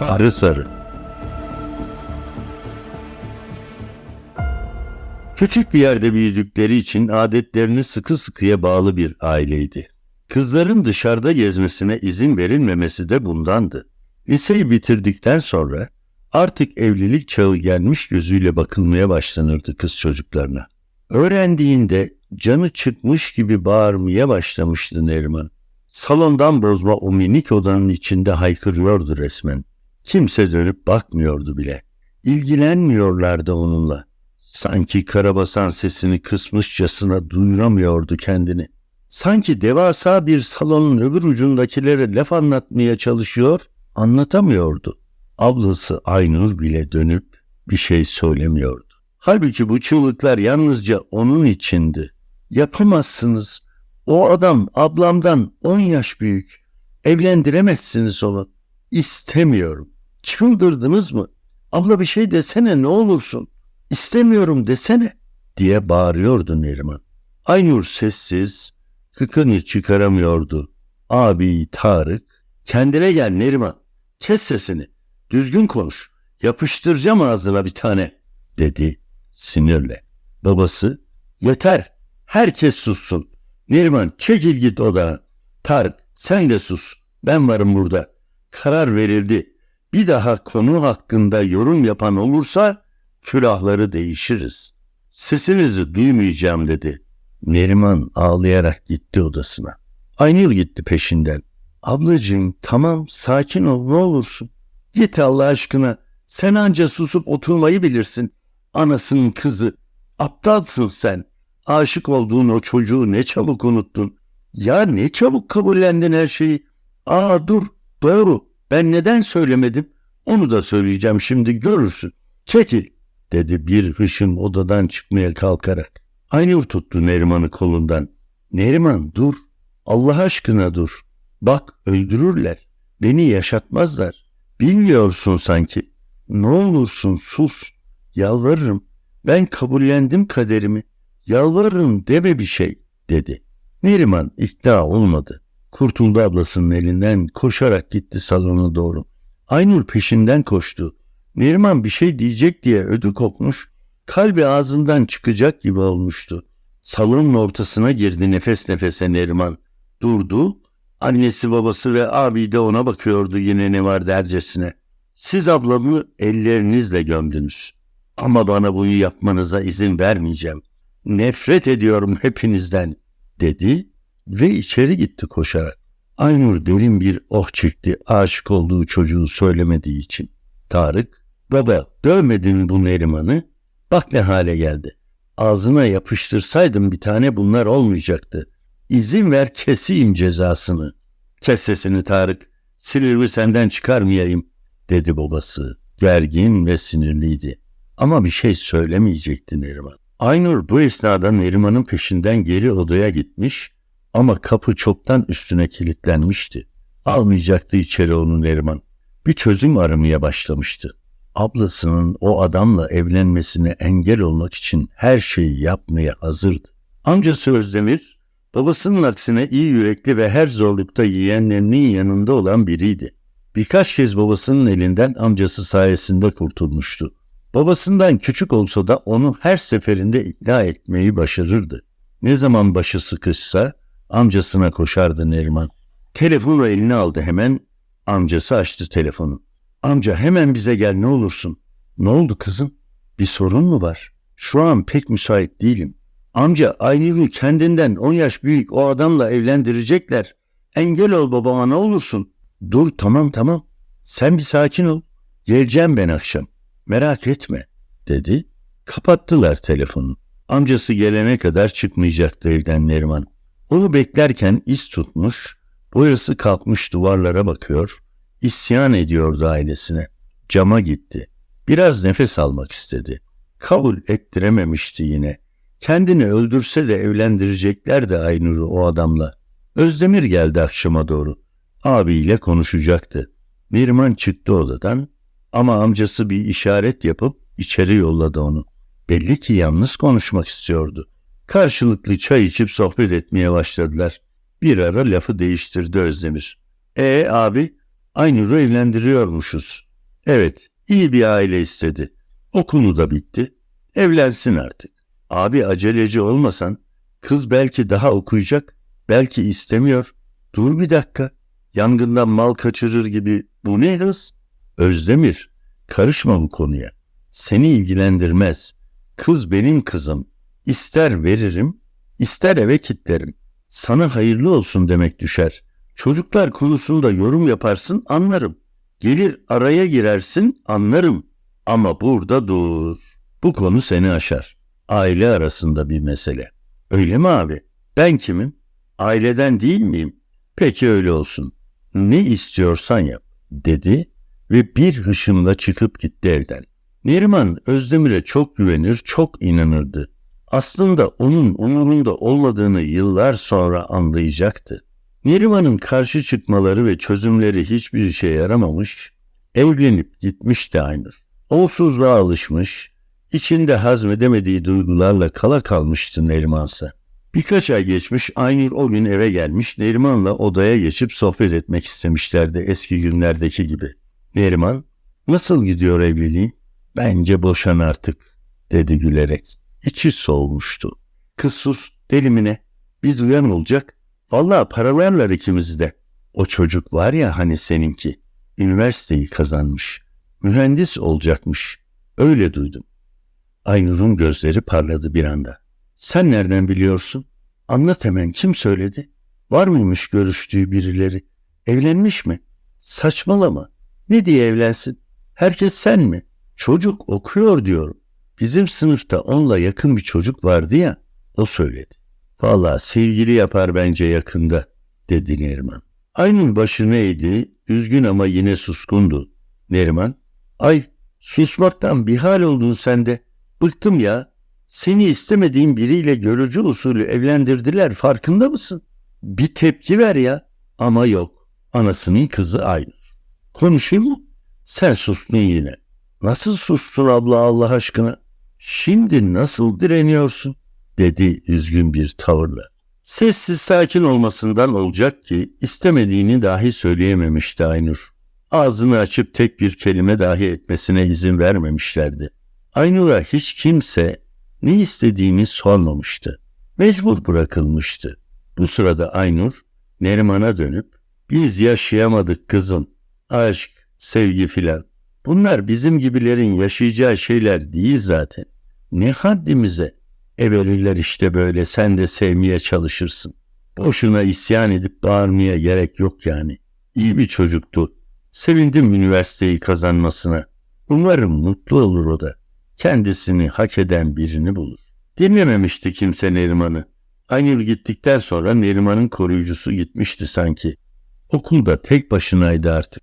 Sarı sarı. Küçük bir yerde büyüdükleri için adetlerini sıkı sıkıya bağlı bir aileydi. Kızların dışarıda gezmesine izin verilmemesi de bundandı. Liseyi bitirdikten sonra artık evlilik çağı gelmiş gözüyle bakılmaya başlanırdı kız çocuklarına. Öğrendiğinde canı çıkmış gibi bağırmaya başlamıştı Neriman. Salondan bozma o minik odanın içinde haykırıyordu resmen. Kimse dönüp bakmıyordu bile. İlgilenmiyorlardı onunla. Sanki karabasan sesini kısmışçasına duyuramıyordu kendini. Sanki devasa bir salonun öbür ucundakilere laf anlatmaya çalışıyor, anlatamıyordu. Ablası Aynur bile dönüp bir şey söylemiyordu. Halbuki bu çığlıklar yalnızca onun içindi. Yapamazsınız. O adam ablamdan on yaş büyük. Evlendiremezsiniz onu. İstemiyorum. Çıldırdınız mı? Abla bir şey desene ne olursun. İstemiyorum desene diye bağırıyordu Neriman. Aynur sessiz, kıkını çıkaramıyordu. Abi Tarık, kendine gel Neriman. Kes sesini. Düzgün konuş. Yapıştıracağım ağzına bir tane dedi sinirle. Babası, yeter. Herkes sussun. Neriman çekil git odana. Tarık sen de sus. Ben varım burada. Karar verildi. Bir daha konu hakkında yorum yapan olursa külahları değişiriz. Sesinizi duymayacağım dedi. Neriman ağlayarak gitti odasına. Aynur gitti peşinden. Ablacığım tamam sakin ol ne olursun. Git Allah aşkına. Sen anca susup oturmayı bilirsin. Anasının kızı. Aptalsın sen. Aşık olduğun o çocuğu ne çabuk unuttun. Ya ne çabuk kabullendin her şeyi. Aa dur doğru ben neden söylemedim? Onu da söyleyeceğim şimdi görürsün. Çekil dedi bir hışım odadan çıkmaya kalkarak. Aynur tuttu Neriman'ı kolundan. Neriman dur. Allah aşkına dur. Bak öldürürler. Beni yaşatmazlar. Bilmiyorsun sanki. Ne olursun sus. Yalvarırım. Ben kabullendim kaderimi. Yalvarırım deme bir şey dedi. Neriman ikna olmadı. Kurtuldu ablasının elinden koşarak gitti salona doğru. Aynur peşinden koştu. Neriman bir şey diyecek diye ödü kopmuş, kalbi ağzından çıkacak gibi olmuştu. Salonun ortasına girdi nefes nefese Neriman. Durdu, annesi babası ve abi de ona bakıyordu yine ne var dercesine. Siz ablamı ellerinizle gömdünüz. Ama bana bunu yapmanıza izin vermeyeceğim. Nefret ediyorum hepinizden dedi ve içeri gitti koşarak. Aynur derin bir oh çekti aşık olduğu çocuğu söylemediği için. Tarık, baba dövmedin bu Neriman'ı, bak ne hale geldi. Ağzına yapıştırsaydım bir tane bunlar olmayacaktı. İzin ver keseyim cezasını. Kes sesini Tarık, sinirimi senden çıkarmayayım, dedi babası. Gergin ve sinirliydi. Ama bir şey söylemeyecekti Neriman. Aynur bu esnada Neriman'ın peşinden geri odaya gitmiş ama kapı çoktan üstüne kilitlenmişti. Almayacaktı içeri onu Neriman. Bir çözüm aramaya başlamıştı. Ablasının o adamla evlenmesine engel olmak için her şeyi yapmaya hazırdı. Amcası Özdemir, babasının aksine iyi yürekli ve her zorlukta yeğenlerinin yanında olan biriydi. Birkaç kez babasının elinden amcası sayesinde kurtulmuştu. Babasından küçük olsa da onu her seferinde ikna etmeyi başarırdı. Ne zaman başı sıkışsa amcasına koşardı Neriman. Telefonu eline aldı hemen. Amcası açtı telefonu. Amca hemen bize gel ne olursun. Ne oldu kızım? Bir sorun mu var? Şu an pek müsait değilim. Amca Aynur'u kendinden 10 yaş büyük o adamla evlendirecekler. Engel ol babama ne olursun. Dur tamam tamam. Sen bir sakin ol. Geleceğim ben akşam. Merak etme dedi. Kapattılar telefonu. Amcası gelene kadar çıkmayacaktı evden Neriman. Onu beklerken iz tutmuş, boyası kalkmış duvarlara bakıyor, isyan ediyordu ailesine. Cama gitti. Biraz nefes almak istedi. Kabul ettirememişti yine. Kendini öldürse de evlendireceklerdi Aynur'u o adamla. Özdemir geldi akşama doğru. Abiyle konuşacaktı. Neriman çıktı odadan ama amcası bir işaret yapıp içeri yolladı onu. Belli ki yalnız konuşmak istiyordu. Karşılıklı çay içip sohbet etmeye başladılar. Bir ara lafı değiştirdi Özdemir. E abi, Aynur'u evlendiriyormuşuz. Evet, iyi bir aile istedi. Okulu da bitti. Evlensin artık. Abi aceleci olmasan kız belki daha okuyacak, belki istemiyor. Dur bir dakika. Yangından mal kaçırır gibi bu ne hız? Özdemir, karışma bu konuya. Seni ilgilendirmez. Kız benim kızım. İster veririm, ister eve kitlerim. Sana hayırlı olsun demek düşer. Çocuklar konusunda yorum yaparsın anlarım. Gelir araya girersin anlarım. Ama burada dur. Bu konu seni aşar. Aile arasında bir mesele. Öyle mi abi? Ben kimim? Aileden değil miyim? Peki öyle olsun. Ne istiyorsan yap, dedi ve bir hışımla çıkıp gitti evden. Neriman Özdemir'e çok güvenir, çok inanırdı. Aslında onun umurunda olmadığını yıllar sonra anlayacaktı. Neriman'ın karşı çıkmaları ve çözümleri hiçbir işe yaramamış, evlenip gitmişti Aynur. Onsuzluğa alışmış, içinde hazmedemediği duygularla kala kalmıştı Nerimansa. Birkaç ay geçmiş Aynur o gün eve gelmiş Neriman'la odaya geçip sohbet etmek istemişlerdi eski günlerdeki gibi. Neriman, nasıl gidiyor evliliğin? Bence boşan artık, dedi gülerek. İçi soğumuştu. Kız sus, delimine. Bir duyan olacak. Vallahi paralarlar ikimizi de. O çocuk var ya hani seninki. Üniversiteyi kazanmış. Mühendis olacakmış. Öyle duydum. Aynur'un gözleri parladı bir anda. Sen nereden biliyorsun? Anlat hemen kim söyledi? Var mıymış görüştüğü birileri? Evlenmiş mi? Saçmalama. Ne diye evlensin? Herkes sen mi? Çocuk okuyor diyorum. Bizim sınıfta onunla yakın bir çocuk vardı ya, o söyledi. Vallahi sevgili yapar bence yakında, dedi Neriman. Aynur başı neydi, üzgün ama yine suskundu. Neriman, ay susmaktan bir hal oldun sende. Bıktım ya. Seni istemediğin biriyle görücü usulü evlendirdiler farkında mısın? Bir tepki ver ya. Ama yok. Anasının kızı Aynur. Konuşayım mı? Sen sustun yine. Nasıl sustun abla Allah aşkına? Şimdi nasıl direniyorsun? dedi üzgün bir tavırla. Sessiz sakin olmasından olacak ki istemediğini dahi söyleyememişti Aynur. Ağzını açıp tek bir kelime dahi etmesine izin vermemişlerdi. Aynur'a hiç kimse ne istediğini sormamıştı. Mecbur bırakılmıştı. Bu sırada Aynur Neriman'a dönüp biz yaşayamadık kızım. Aşk, sevgi filan. Bunlar bizim gibilerin yaşayacağı şeyler değil zaten. Ne haddimize? Everirler işte böyle sen de sevmeye çalışırsın. Boşuna isyan edip bağırmaya gerek yok yani. İyi bir çocuktu. Sevindim üniversiteyi kazanmasına. Umarım mutlu olur o da. Kendisini hak eden birini bulur. Dinlememişti kimse Neriman'ı. Aynur gittikten sonra Neriman'ın koruyucusu gitmişti sanki. Okulda tek başınaydı artık.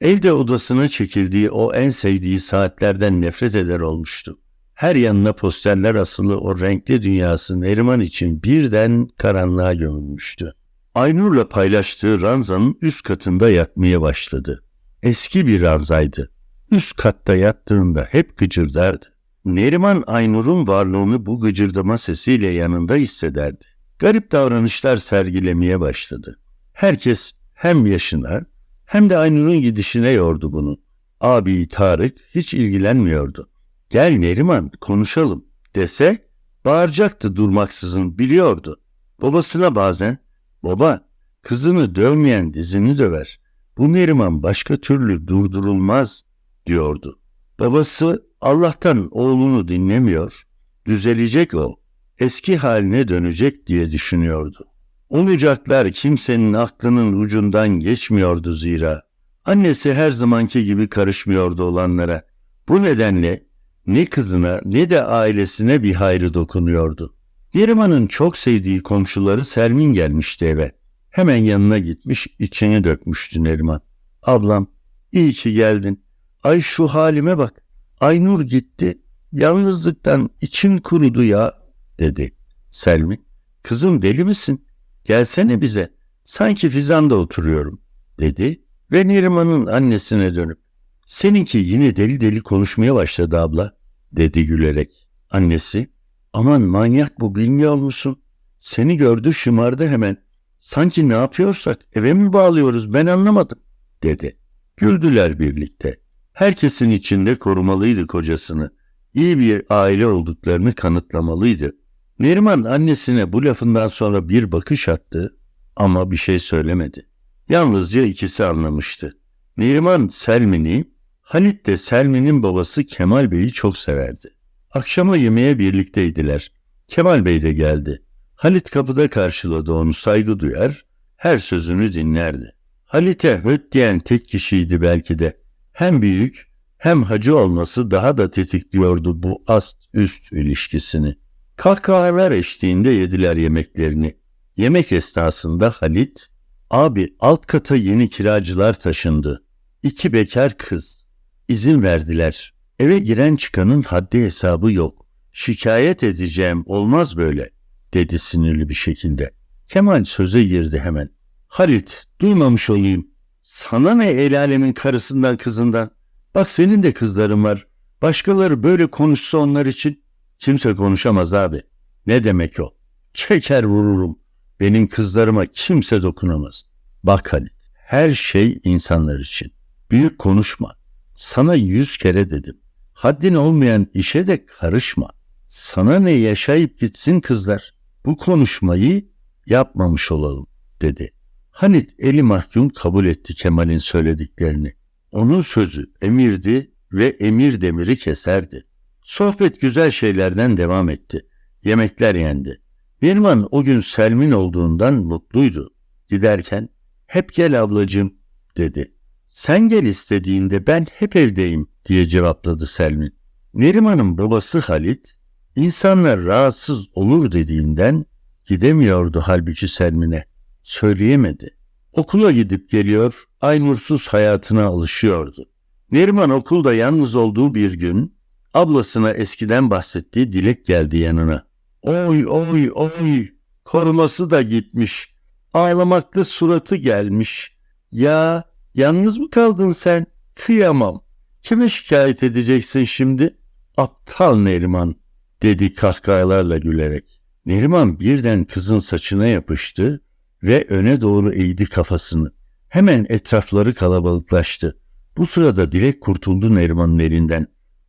Evde odasına çekildiği o en sevdiği saatlerden nefret eder olmuştu. Her yanına posterler asılı o renkli dünyası Neriman için birden karanlığa gömülmüştü. Aynur'la paylaştığı ranzanın üst katında yatmaya başladı. Eski bir ranzaydı. Üst katta yattığında hep gıcırdardı. Neriman Aynur'un varlığını bu gıcırdama sesiyle yanında hissederdi. Garip davranışlar sergilemeye başladı. Herkes hem yaşına hem de Aynur'un gidişine yordu bunu. Abi Tarık hiç ilgilenmiyordu. Gel Neriman konuşalım dese bağıracaktı durmaksızın biliyordu. Babasına bazen baba kızını dövmeyen dizini döver. Bu Neriman başka türlü durdurulmaz diyordu. Babası Allah'tan oğlunu dinlemiyor, düzelecek o, eski haline dönecek diye düşünüyordu. Olacaklar kimsenin aklının ucundan geçmiyordu zira. Annesi her zamanki gibi karışmıyordu olanlara. Bu nedenle ne kızına ne de ailesine bir hayrı dokunuyordu. Neriman'ın çok sevdiği komşuları Selmin gelmişti eve. Hemen yanına gitmiş içini dökmüştü Neriman. Ablam iyi ki geldin. Ay şu halime bak. Aynur gitti. Yalnızlıktan içim kurudu ya dedi. Selmi kızım deli misin? Gelsene bize. Sanki Fizan'da oturuyorum dedi ve Neriman'ın annesine dönüp seninki yine deli deli konuşmaya başladı abla dedi gülerek. Annesi aman manyak bu bilmiyor musun? Seni gördü şımardı hemen. Sanki ne yapıyorsak eve mi bağlıyoruz ben anlamadım dedi. Güldüler birlikte. Herkesin içinde korumalıydı kocasını. İyi bir aile olduklarını kanıtlamalıydı. Neriman annesine bu lafından sonra bir bakış attı ama bir şey söylemedi. Yalnızca ikisi anlamıştı. Neriman Selmin'i, Halit de Selmin'in babası Kemal Bey'i çok severdi. Akşama yemeğe birlikteydiler. Kemal Bey de geldi. Halit kapıda karşıladı onu saygı duyar, her sözünü dinlerdi. Halit'e höt diyen tek kişiydi belki de. Hem büyük hem hacı olması daha da tetikliyordu bu ast üst ilişkisini. Kahkahalar eşliğinde yediler yemeklerini. Yemek esnasında Halit, abi alt kata yeni kiracılar taşındı. İki bekar kız. İzin verdiler. Eve giren çıkanın haddi hesabı yok. Şikayet edeceğim olmaz böyle dedi sinirli bir şekilde. Kemal söze girdi hemen. Halit duymamış olayım. Sana ne el alemin karısından kızından? Bak senin de kızların var. Başkaları böyle konuşsa onlar için kimse konuşamaz abi. Ne demek o? Çeker vururum. Benim kızlarıma kimse dokunamaz. Bak Halit, her şey insanlar için. Büyük konuşma. Sana yüz kere dedim. Haddin olmayan işe de karışma. Sana ne yaşayıp gitsin kızlar. Bu konuşmayı yapmamış olalım dedi. Halit eli mahkum kabul etti Kemal'in söylediklerini. Onun sözü emirdi ve emir demiri keserdi. Sohbet güzel şeylerden devam etti. Yemekler yendi. Neriman o gün Selmin olduğundan mutluydu. Giderken hep gel ablacığım dedi. Sen gel istediğinde ben hep evdeyim diye cevapladı Selmin. Neriman'ın babası Halit insanlar rahatsız olur dediğinden gidemiyordu halbuki Selmin'e. Söyleyemedi. Okula gidip geliyor, Aynursuz hayatına alışıyordu. Neriman okulda yalnız olduğu bir gün ablasına eskiden bahsettiği Dilek geldi yanına. Oy oy oy koruması da gitmiş. Ağlamakta suratı gelmiş. Ya yalnız mı kaldın sen? Kıyamam. Kime şikayet edeceksin şimdi? Aptal Neriman dedi kahkahalarla gülerek. Neriman birden kızın saçına yapıştı ve öne doğru eğdi kafasını. Hemen etrafları kalabalıklaştı. Bu sırada Dilek kurtuldu Neriman'ın elinden.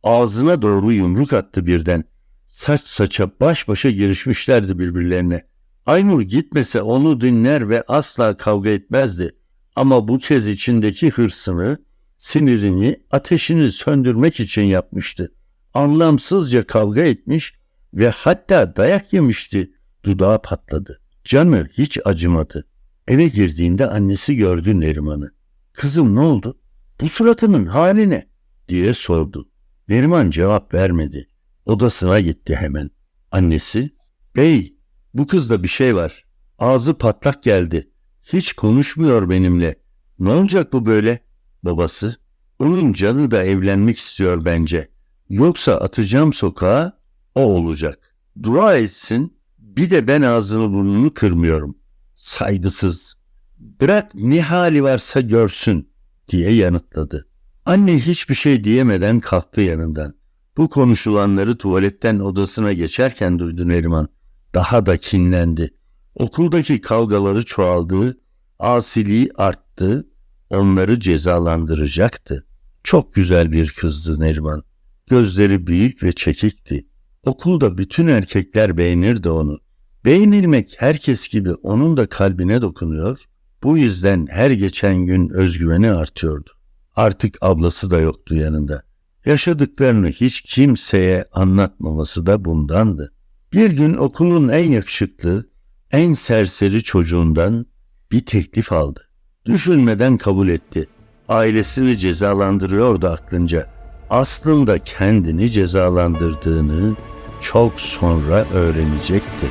Ağzına doğru yumruk attı birden. Saç saça baş başa girişmişlerdi birbirlerine. Aynur gitmese onu dinler ve asla kavga etmezdi. Ama bu kez içindeki hırsını, sinirini, ateşini söndürmek için yapmıştı. Anlamsızca kavga etmiş ve hatta dayak yemişti. Dudağı patladı. Canı hiç acımadı. Eve girdiğinde annesi gördü Neriman'ı. Kızım ne oldu? Bu suratının hali ne? diye sordu. Neriman cevap vermedi. Odasına gitti hemen. Annesi, bey bu kızda bir şey var. Ağzı patlak geldi. Hiç konuşmuyor benimle. Ne olacak bu böyle? Babası, onun canı da evlenmek istiyor bence. Yoksa atacağım sokağa, o olacak. Dua etsin, bir de ben ağzını burnunu kırmıyorum. Saygısız. Bırak ne hali varsa görsün diye yanıtladı. Anne hiçbir şey diyemeden kalktı yanından. Bu konuşulanları tuvaletten odasına geçerken duydu Neriman. Daha da kinlendi. Okuldaki kavgaları çoğaldı, asiliği arttı, onları cezalandıracaktı. Çok güzel bir kızdı Neriman. Gözleri büyük ve çekikti. Okulda bütün erkekler beğenirdi onu. Beğenilmek herkes gibi onun da kalbine dokunuyor. Bu yüzden her geçen gün özgüveni artıyordu. Artık ablası da yoktu yanında. Yaşadıklarını hiç kimseye anlatmaması da bundandı. Bir gün okulun en yakışıklı, en serseri çocuğundan bir teklif aldı. Düşünmeden kabul etti. Ailesini cezalandırıyordu aklınca. Aslında kendini cezalandırdığını çok sonra öğrenecekti.